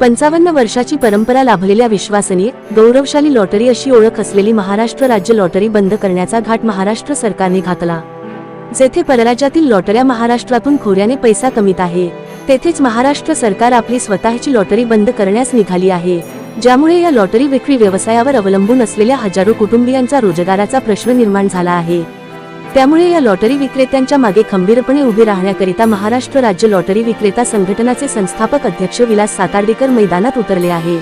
पंचावन्न वर्षाची परंपरा लाभलेल्या विश्वासनीय गौरवशाली लॉटरी अशी ओळख असलेली महाराष्ट्र राज्य लॉटरी बंद करण्याचा घाट महाराष्ट्र सरकारने घातला. जेथे परराज्यातील लॉटऱ्या महाराष्ट्रातून खोऱ्याने पैसा कमीत आहे तेथेच महाराष्ट्र सरकार आपली स्वतःची लॉटरी बंद करण्यास निघाली आहे ज्यामुळे या लॉटरी विक्री व्यवसायावर अवलंबून असलेल्या हजारो कुटुंबियांचा रोजगाराचा प्रश्न निर्माण झाला आहे. त्यामुळे या लॉटरी विक्रेत्यांच्या मागे खंबीरपणे उभे राहण्याकरिता महाराष्ट्र राज्य लॉटरी विक्रेता संघटनाचे संस्थापक अध्यक्ष विलास सातार्डेकर मैदानात उतरले आहे.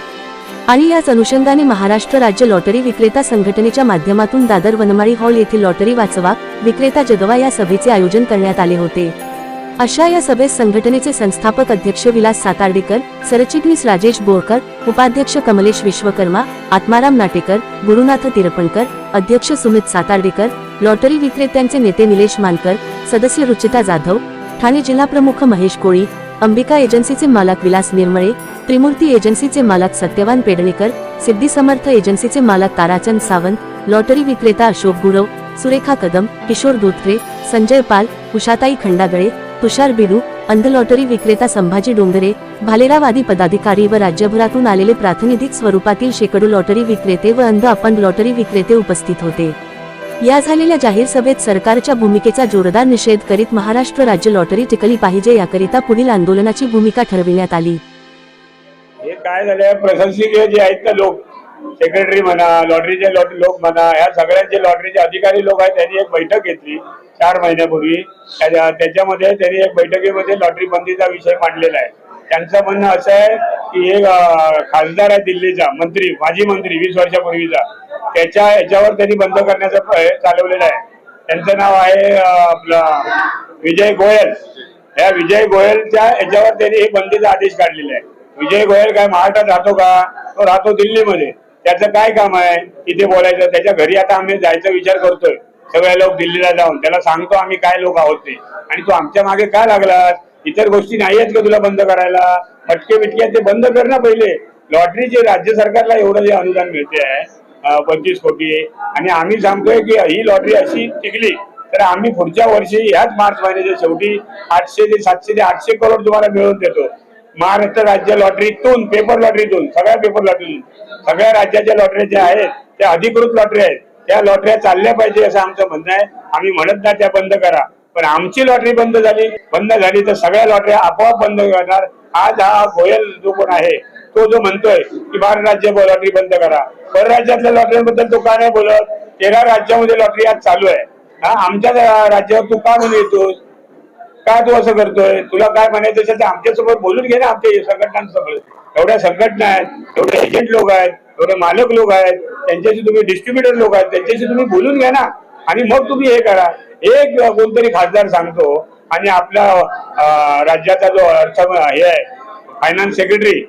आणि याच अनुषंगाने महाराष्ट्र राज्य लॉटरी विक्रेता संघटनेच्या माध्यमातून दादर वनमाळी हॉल येथील लॉटरी वाचवा विक्रेता जगवा या सभेचे आयोजन करण्यात आले होते. अशा या सभेत संघटनेचे संस्थापक अध्यक्ष विलास सातार्डेकर सरचिटणीस राजेश बोरकर उपाध्यक्ष कमलेश विश्वकर्मा आत्माराम नाटेकर गुरुनाथ तिरपणकर अध्यक्ष सुमित सातार्डेकर लॉटरी विक्रेत्यांचे नेते निलेश मानकर सदस्य रुचिता जाधव ठाणे जिल्हाप्रमुख महेश कोळी अंबिका एजन्सीचे मालक विलास निर्मळे त्रिमूर्ती एजन्सीचे मालक सत्यवान पेडणेकर सिद्धी समर्थ एजन्सीचे मालक ताराचंद सावंत लॉटरी विक्रेता अशोक गुरव सुरेखा कदम किशोर धोत्रे संजय पाल उषाताई खंडागळे तुषार बिडू अंध लॉटरी विक्रेता संभाजी डोंगरे भालेरावादी पदाधिकारी व राज्यभरातून आलेले प्रातिनिधिक स्वरूपातील शेकडो लॉटरी विक्रेते व अंध अपंग लॉटरी विक्रेते उपस्थित होते. या झालेल्या जाहीर सभेत सरकारच्या भूमिकेचा जोरदार निषेध करीत महाराष्ट्र राज्य लॉटरी टिकली पाहिजे याकरिता पुढील आंदोलनाची भूमिका ठरविण्यात आली. हे काय झालं प्रशासकीय जे आहेत ना लोक सेक्रेटरी म्हणा लॉटरीचे लोक म्हणा या सगळ्यांचे लॉटरीचे अधिकारी लोक आहेत त्यांनी एक बैठक घेतली चार महिन्यापूर्वी. त्याच्यामध्ये त्यांनी एक बैठकीमध्ये लॉटरी बंदीचा विषय मांडलेला आहे. त्यांचं म्हणणं असं आहे की एक खासदार आहे दिल्लीचा मंत्री माजी मंत्री वीस वर्षापूर्वीचा. त्याच्या याच्यावर त्यांनी बंद करण्याचा चालवलेला आहे. त्यांचं नाव आहे आपला आपलं विजय गोयल. या विजय गोयलच्या याच्यावर त्यांनी हे बंदीचा आदेश काढलेला आहे. विजय गोयल काय महाराष्ट्रात राहतो का? तो राहतो दिल्लीमध्ये. त्याचं काय काम आहे? इथे बोलायचं. त्याच्या घरी आता आम्ही जायचा विचार करतोय. सगळे लोक दिल्लीला जाऊन. त्याला सांगतो आम्ही काय लोक आहोत ते. आणि तू आमच्या मागे काय लागलास? इतर गोष्टी नाही आहेत का तुला बंद करायला? फटके बिटके ते बंद कर ना पहिले. लॉटरीचे राज्य सरकारला एवढं जे अनुदान मिळते आहे पंचवीस कोटी. आणि आम्ही सांगतोय की ही लॉटरी अशी टिकली तर आम्ही पुढच्या वर्षी ह्याच मार्च महिन्याच्या शेवटी आठशे ते सातशे ते आठशे करोड तुम्हाला मिळवून देतो. महाराष्ट्र राज्य लॉटरीतून पेपर लॉटरीतून सगळ्या पेपर लॉटरीतून सगळ्या राज्याच्या लॉटरी ज्या आहेत त्या अधिकृत लॉटरी आहेत. त्या लॉटऱ्या चालल्या पाहिजे असं आमचं म्हणणं आहे. आम्ही म्हणत ना त्या बंद करा. पण आमची लॉटरी बंद झाली बंद झाली तर सगळ्या लॉटऱ्या आपोआप बंद करणार. आज हा गोयल जो कोण आहे तो जो म्हणतोय की महाराष्ट्र राज्य लॉटरी बंद करा. परराज्यातल्या लॉटरीबद्दल तो का नाही बोलत? तेरा राज्यामध्ये लॉटरी आज चालू आहे. हा आमच्या राज्यावर तू का म्हणून येतोस? काय तू असं करतोय? तुला काय म्हणायचं असेल तर आमच्यासोबत बोलून घे ना आमच्या संघटनांसोबत. एवढ्या संघटना आहेत एवढे एजंट लोक आहेत एवढे मालक लोक आहेत त्यांच्याशी तुम्ही डिस्ट्रीब्युटर लोक आहेत त्यांच्याशी तुम्ही बोलून घ्या ना. आणि मग तुम्ही हे करा. एक कोणतरी खासदार सांगतो आणि आपला राज्याचा जो अर्थ हे आहे finance secretary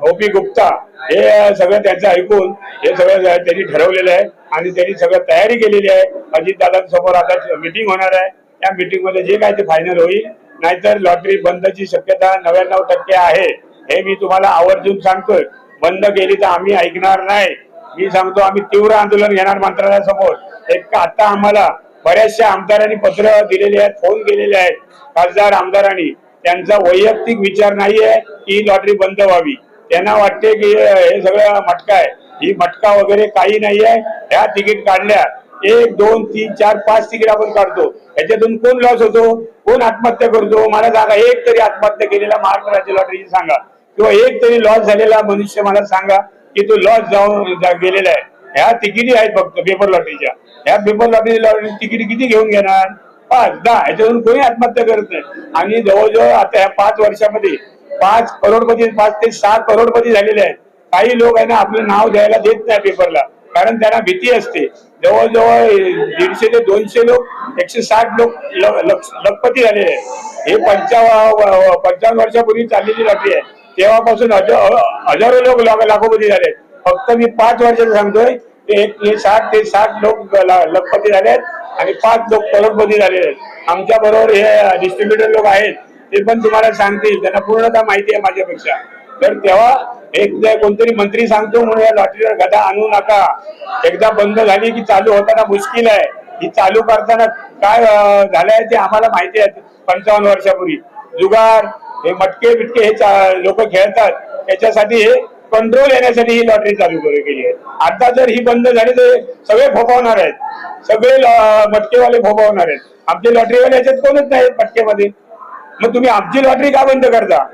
O P Gupta हे सगळं त्यांचं ऐकून हे सगळं त्यांनी ठरवलेलं आहे आणि त्यांनी सगळं तयारी केलेली आहे. अजितदादांसमोर आता मिटिंग होणार आहे. त्या मीटिंगमध्ये जे काय ते फायनल होईल नाहीतर लॉटरी बंदची शक्यता नव्याण्णव टक्के आहे. हे मी तुम्हाला आवर्जून सांगतोय. बंद केली तर आम्ही ऐकणार नाही. मी सांगतो आम्ही तीव्र आंदोलन घेणार मंत्रालयासमोर. एक आता आम्हाला बऱ्याचशा आमदारांनी पत्र दिलेले आहेत फोन केलेले आहेत. खासदार आमदारांनी. त्यांचा वैयक्तिक विचार नाहीये की ही लॉटरी बंद व्हावी. त्यांना वाटते की हे सगळं मटका आहे. ही मटका वगैरे काही नाहीये. ह्या तिकीट काढल्या. एक दोन तीन चार पाच तिकीट आपण काढतो. याच्यातून कोण लॉस होतो? कोण आत्महत्या करतो? मला सांगा एक तरी आत्महत्या केलेला महाराष्ट्र राज्य लॉटरीची सांगा. किंवा एक तरी लॉस झालेला मनुष्य मला सांगा की तो लॉस जाऊन गेलेला आहे. ह्या तिकिटी आहेत फक्त पेपर लॉटरीच्या ह्या पेपर लॉटरी लॉटरी तिकीट किती घेऊन घेणार? पाच दहा. याच्यातून कोणी आत्महत्या करत नाही. आणि जवळजवळ आता ह्या पाच वर्षामध्ये पाच करोडपती पाच ते सहा करोडपती झालेले आहेत. काही लोक आहे ना आपलं नाव द्यायला देत नाही पेपरला कारण त्यांना भीती असते. जवळजवळ दीडशे ते दोनशे लोक एकशे साठ लोक लखपती झालेले आहेत. हे पंचाव पंचावन्न वर्षापूर्वी चाललेली लॉटरी आहे. तेव्हापासून हजारो लोक लाखोपती झाले फक्त मी पाच वर्षाचं सांगतोय ते एक साठ ते साठ लोक लखपती झाले आहेत आणि पाच लोक करोडपती झालेले आहेत. आमच्या बरोबर हे डिस्ट्रीब्युटर लोक आहेत ते पण तुम्हाला सांगतील. त्यांना पूर्णतः माहिती आहे माझ्यापेक्षा. तर तेव्हा एक कोणतरी मंत्री सांगतो म्हणून या लॉटरीवर गदा आणू नका. एकदा बंद झाली की चालू होताना मुश्किल आहे. ही चालू करताना काय झालंय ते आम्हाला माहिती आहे. पंचावन्न वर्षापूर्वी. जुगार हे मटके बिटके हे लोक खेळतात. त्याच्यासाठी हे कंट्रोल येण्यासाठी ही लॉटरी चालू केली आहे. आता जर ही बंद झाली तर सगळे फोपावणार आहेत. सगळे मटकेवाले फोपावणार आहेत. आमचे लॉटरीवाले याच्यात कोणच नाही मटकेमध्ये. मग तुम्ही आमची लॉटरी का बंद करता?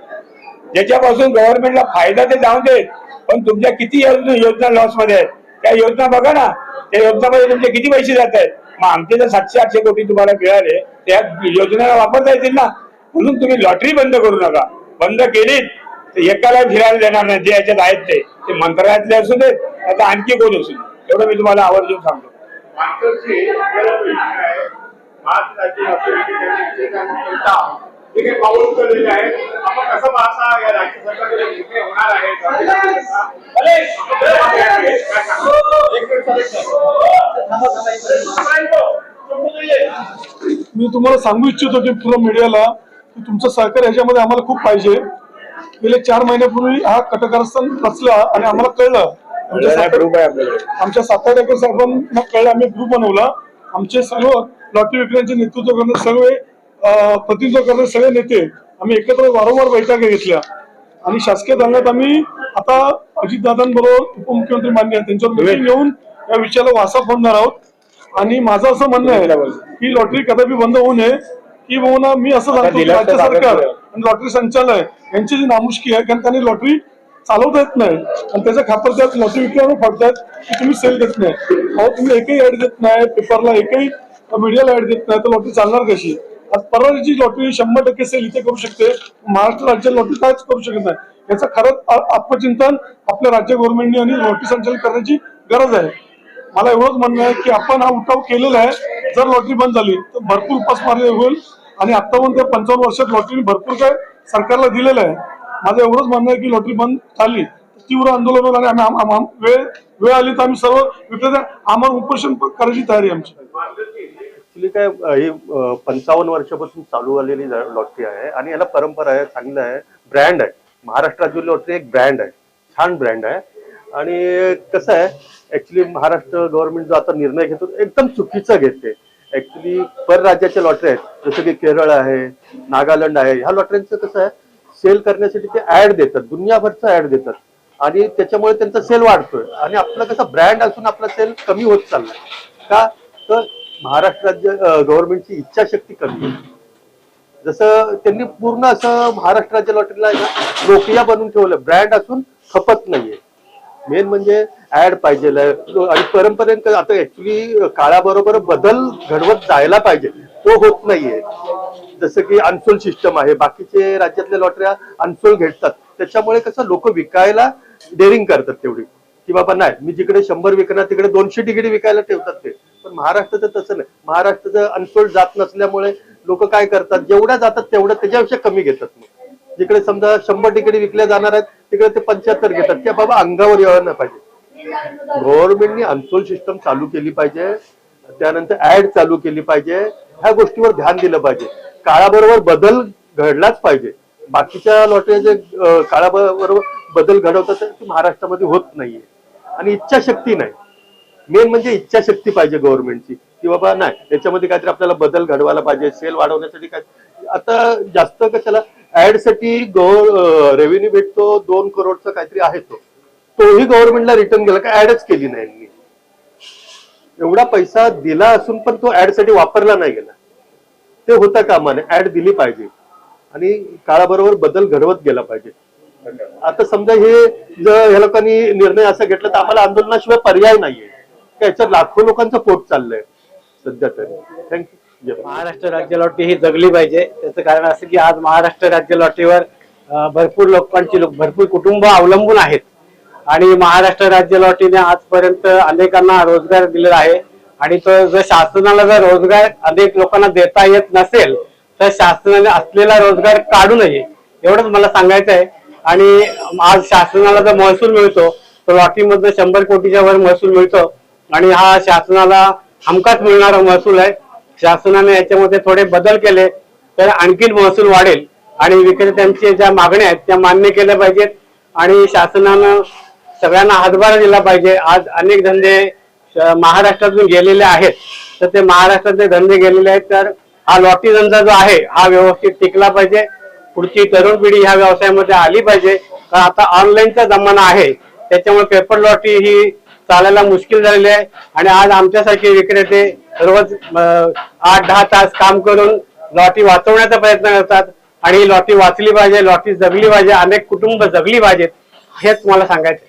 ज्याच्यापासून गव्हर्नमेंटला फायदा ते जाऊन देत पण तुमच्या किती योजना लॉसमध्ये आहेत? त्या योजना बघा ना. त्या योजनामध्ये तुमचे किती पैसे जात आहेत? मग आमचे जर सातशे आठशे कोटी तुम्हाला मिळाले त्या योजनेला वापरता येतील ना. म्हणून तुम्ही लॉटरी बंद करू नका. बंद केलीत तर एकाला फिरायला देणार नाही. जे याच्यात आहेत ते. ते मंत्रालयातले असू देत आता आणखी कोण असू दे एवढं मी तुम्हाला आवर्जून सांगतो. मागची जे काही पाऊल उचललेले आहे आपण कसं पाहता या राज्य सरकारकडे निर्णय होणार आहे मी तुम्हाला सांगू इच्छितो की पूर्ण मीडियाला की तुमचं सहकार्य ह्याच्यामध्ये आम्हाला खूप पाहिजे. गेले चार महिन्यापूर्वी हा कटकारस्थान रचला आणि आम्हाला कळलं. आमच्या सात- आठ एकर साहेबांना कळलं आम्ही ग्रुप बनवला. आमचे सर्व लॉटरी विक्रेत्यांचे नेतृत्व करणारे सर्व प्रतिनिधित्व करणारे सगळे नेते आम्ही एकत्र वारंवार बैठका घेतल्या. आणि शासकीय दालनात आम्ही आता अजितदादांबरोबर उपमुख्यमंत्री मान्य आहेत. त्यांच्यावर मिटिंग घेऊन या विषयाला वासा फोडणार आहोत. आणि माझं असं म्हणणं आहे की लॉटरी कदापि बंद होऊ नये. की ना मी असं सांगतो राज्य सरकार. आणि लॉटरी संचालय यांची जी नामुष्की आहे कारण त्यांनी लॉटरी चालवता येत नाही. आणि त्याच्या खातर त्यात लॉटरी विक्रेते फडतात की तुम्ही सेल देत नाही. अहो तुम्ही एकही ऍड देत नाही पेपरला एकही मीडियाला ऍड देत नाही तर लॉटरी चालणार कशी? आज परवाची लॉटरी शंभर टक्के सेल इथे करू शकते. महाराष्ट्र राज्य लॉटरी कायच करू शकत नाही. याचं खरंच आत्मचिंतन आपल्या राज्य गव्हर्नमेंटने आणि लॉटरी संचालन करण्याची गरज आहे. मला एवढंच म्हणणं आहे की आपण हा उठाव केलेला आहे. जर लॉटरी बंद झाली तर भरपूर उपासमारी होईल. आणि आतापर्यंत पंचावन्न वर्षात लॉटरी भरपूर काय सरकारला दिलेलं आहे. माझं एवढंच म्हणणं आहे की लॉटरी बंद झाली तीव्र आंदोलन होईल आणि आम्ही वेळ वेळ आली तर आम्ही सर्व विक्रेते आम्हाला उपोषण करायची तयारी आमची. ऍक्च्युली काय ही पंचावन्न वर्षापासून चालू आलेली लॉटरी आहे आणि याला परंपरा आहे चांगलं आहे. ब्रँड आहे. महाराष्ट्र राज्य लॉटरी एक ब्रँड आहे. छान ब्रँड आहे. आणि कसं आहे ऍक्च्युली महाराष्ट्र गव्हर्नमेंट जो आता निर्णय घेतो एकदम चुकीचा घेते. ऍक्च्युली परराज्याच्या लॉटरी आहेत. जसं की केरळ आहे नागालँड आहे ह्या लॉटरींचं कसं आहे सेल करण्यासाठी ते ऍड देतात. दुनियाभरचं ऍड देतात. आणि त्याच्यामुळे त्यांचा सेल वाढतोय. आणि आपलं कसं ब्रँड असून आपला सेल कमी होत चाललाय. का? तर महाराष्ट्र राज्य गव्हर्नमेंटची इच्छाशक्ती कमी आहे. जसं त्यांनी पूर्ण असं महाराष्ट्र राज्य लॉटरीला नोकिया बनवून ठेवलं. ब्रँड असून खपत नाहीये. मेन म्हणजे ऍड पाहिजे आणि परंपरेत आता ऍक्च्युली काळाबरोबर बदल घडवत जायला पाहिजे. तो होत नाहीये. जसं की अनसोल सिस्टम आहे. बाकीचे राज्यातल्या लॉटऱ्या अनसोल घेतात त्याच्यामुळे कसं लोक विकायला डेअरिंग करतात तेवढी. की बाबा नाही मी जिकडे शंभर विकणार तिकडे दोनशे डिग्री विकायला ठेवतात ते. पण महाराष्ट्राचं तसं नाही. महाराष्ट्राचं अनसोल्ड जात नसल्यामुळे लोक काय करतात? जेवढ्या जातात तेवढ्या त्याच्यापेक्षा कमी घेतात मग. जिकडे समजा शंभर तिकडे विकल्या जाणार आहेत तिकडे ते पंच्याहत्तर घेतात. त्या बाबा अंगावर यावं नाही पाहिजे. गव्हर्नमेंटनी अनसोल सिस्टम चालू केली पाहिजे. त्यानंतर ऍड चालू केली पाहिजे. ह्या गोष्टीवर ध्यान दिलं पाहिजे. काळाबरोबर बदल घडलाच पाहिजे. बाकीच्या लॉटऱ्या जे काळाबरोबर बदल घडवतात ते महाराष्ट्रामध्ये होत नाहीये. आणि इच्छाशक्ती नाही. मेन म्हणजे इच्छाशक्ती पाहिजे गव्हर्नमेंटची की बाबा नाही याच्यामध्ये काहीतरी आपल्याला बदल घडवायला पाहिजे सेल वाढवण्यासाठी काय. आता जास्त कशाला ऍडसाठी रेव्हेन्यू भेटतो दोन करोडचा काहीतरी आहे तो. तोही गव्हर्नमेंटला रिटर्न गेला का ऍडच केली नाही यांनी. एवढा पैसा दिला असून पण तो ऍडसाठी वापरला नाही गेला. ते होता कामा नये ऍड दिली पाहिजे. आणि काळाबरोबर बदल घडवत गेला पाहिजे. आता समजा हे जर ह्या लोकांनी निर्णय असा घेतला तर आम्हाला आंदोलनाशिवाय पर्याय नाहीये. याच्यात लाखो लोकांचं पोट चाललंय सध्या तरी. थँक्यू महाराष्ट्र राज्य लॉटरी ही जगली पाहिजे. त्याचं कारण असं की आज महाराष्ट्र राज्य लॉटरीवर भरपूर लोकांची लोक भरपूर कुटुंब अवलंबून आहेत. आणि महाराष्ट्र राज्य लॉटरीने आजपर्यंत अनेकांना रोजगार दिलेला आहे. आणि तो जर शासनाला जर रोजगार अनेक लोकांना देता येत नसेल तर शासनाने असलेला रोजगार काढू नये एवढंच मला सांगायचं आहे. आणि आज शासनाला जर महसूल मिळतो तर लॉटरीमधनं शंभर कोटीच्या वर महसूल मिळतो. आणि हा शासनाला हमखास मिळणारा महसूल आहे. शासनाने याच्यामध्ये थोडे बदल केले तर आणखीन महसूल वाढेल. आणि विक्रेत्यांच्या ज्या मागण्या आहेत त्या मान्य केल्या पाहिजेत. आणि शासनानं सगळ्यांना हातभार दिला पाहिजे. आज अनेक धंदे श- महाराष्ट्रातून गेलेले आहेत. तर ते महाराष्ट्रातले धंदे गेलेले आहेत तर हा लॉटरी धंदा जो आहे हा व्यवस्थित टिकला पाहिजे. पुढची तरुण पिढी ह्या व्यवसायामध्ये आली पाहिजे. कारण आता ऑनलाईनचा जमाना आहे. त्याच्यामुळे पेपर लॉटरी ही चालायला मुश्किल झालेली आहे. आणि आज आमच्यासारखे विक्रेते रोज आठ दहा तास काम करून लॉटी वाचवण्याचा प्रयत्न करतात. आणि लॉटी वाचली पाहिजे लॉटी जगली पाहिजे अनेक कुटुंब जगली पाहिजेत हेच मला सांगायचं